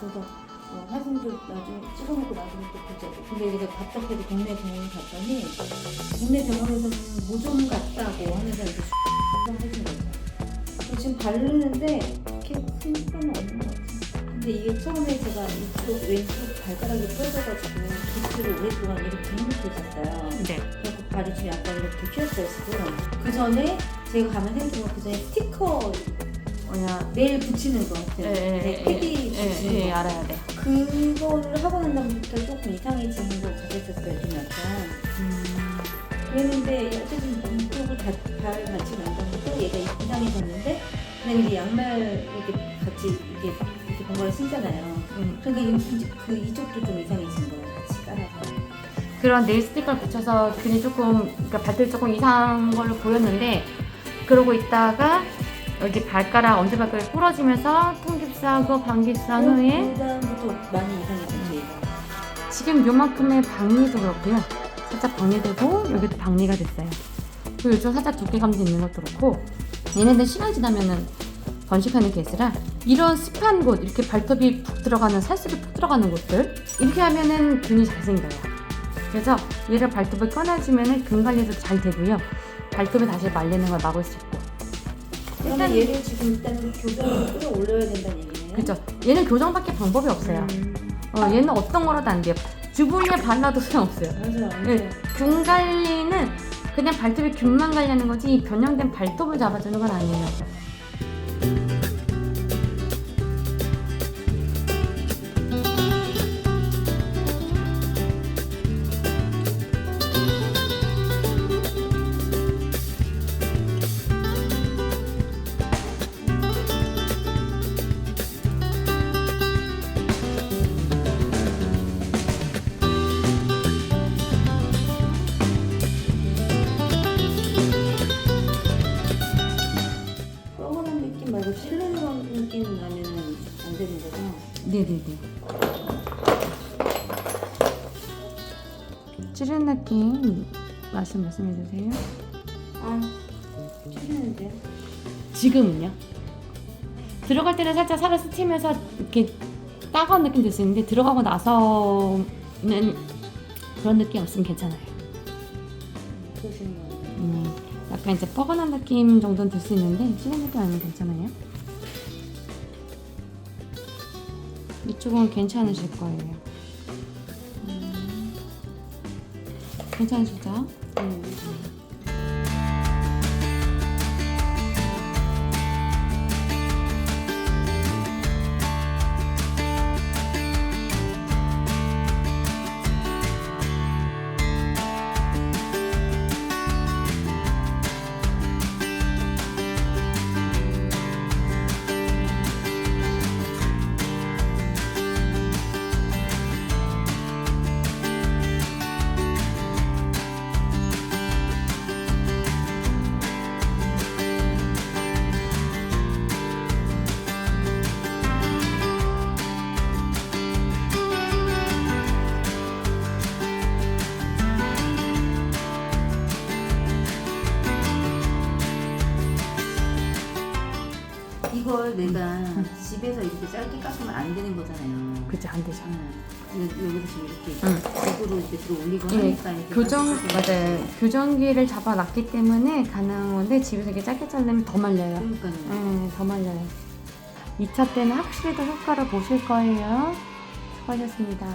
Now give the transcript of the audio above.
그래서 어, 사진도 나중에 찍어놓고 나중에 또 보자고. 근데 이제 답답해서 동네 병원 갔더니 동네 병원에서는 모좀 같다고 하면서 이렇게 해준 거예요. 지금 바르는데 이렇게 큰 효과는 없는 것 같아요. 근데 이게 처음에 제가 이쪽 왼쪽 발가락이 부러져가지고 기스를 오랫동안 이렇게 있었어요. 네. 그래서 발이 좀 약간 이렇게 휘었어요 지금. 그 전에 제가 가면 생긴 거그 전에 스티커 뭐냐 네일 붙이는 거 같아요. 네, 패디 붙이는 예, 예, 거. 알아야 돼. 그거를 하고 난 다음부터 조금 이상해지는 것 같았었어요 좀 약간. 음, 그랬는데 어쨌든 이쪽을 다, 발 같이 만졌고 얘가 이상해졌는데 이제 양말 이렇게 같이 이렇게 이렇게 뭔가를 신잖아요. 음. 그러니까 이- 그 이쪽도 좀 이상해진 거예요 같이 따라서. 그런 네일 스티커를 붙여서 근이 조금, 그러니까 발톱이 조금 이상한 걸로 보였는데, 그러고 있다가 여기 발가락, 엄지발가락 이 부러지면서 통깁스하고 방깁스한 후에 그다음부터 많이 이상해졌죠 얘가. 지금 요만큼의 박리도 그렇고요. 살짝 박리되고 여기도 박리가 됐어요. 그리고 이쪽 살짝 두께감도 있는 것도 그렇고 얘네들 시간 지나면은 번식하는 케이스라 이런 습한 곳 이렇게 발톱이 푹 들어가는 살색이 푹 들어가는 곳들 이렇게 하면은 균이 잘 생겨요. 그래서 얘를 발톱을 꺼내주면은 균 관리도 잘 되고요. 발톱이 다시 말리는 걸 막을 수 있고. 그러면 얘를 지금 일단은 교정을 끌어올려야 된다는 얘기네요. 그죠? 얘는 교정밖에 방법이 없어요. 음, 어, 얘는 어떤 거라도 안 돼요. 주부리에 발라도 소용없어요. 맞아요. 네, 균 관리는 그냥 발톱의 균만 관리하는 거지 이 변형된 발톱을 잡아주는 건 아니에요. 느낌 나면은 안 되는 거죠. 네네네. 찌른 느낌 말씀 말씀해 주세요. 아, 찔리는데. 지금은요? 들어갈 때는 살짝 살을 스치면서 이렇게 따가운 느낌 들 수 있는데 들어가고 나서는 그런 느낌 없으면 괜찮아요. 그러시는 거예요. 음, 약간 이제 뻐근한 느낌 정도는 들 수 있는데 찌는 느낌 아니면 괜찮아요. 이쪽은 괜찮으실 거예요. 음, 괜찮으시죠? 음. 이걸 내가 집에서 이렇게 짧게 깎으면 안 되는 거잖아요. 그죠, 안 되죠. 응. 여기서 지금 이렇게 응. 입으로 이렇게 들어 올리고 예, 하니까 이렇게 교정 깎을 수 맞아요. 교정기를 잡아놨기 때문에 가능한 건데 집에서 이렇게 짧게 자르면 더 말려요. 그러니까요. 네, 더 말려요. 2차 때는 확실히 더 효과를 보실 거예요. 수고하셨습니다.